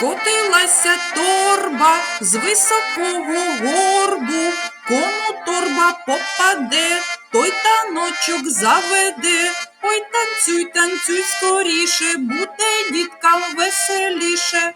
Котилася торба з високого горбу, кому торба попаде, той таночок заведе. Ой, танцюй, танцюй скоріше, буде діткам веселіше.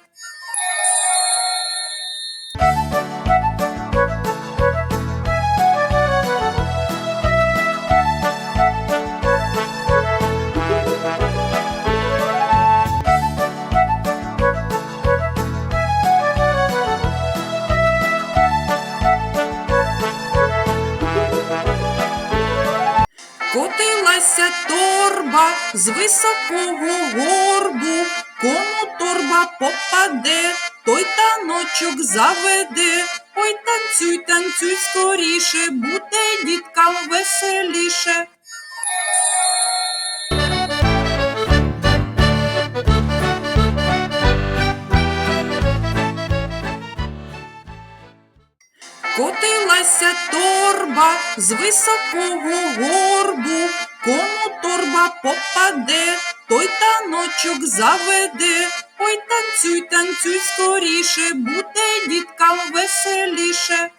Котилася торба з високого горбу, кому торба попаде, той таночок заведе. Ой, танцюй, танцюй скоріше, буде діткам веселіше. Котилася торба з високого горбу, торба попаде, той таночок заведе. Ой, танцюй, танцюй скоріше, буде діткам веселіше.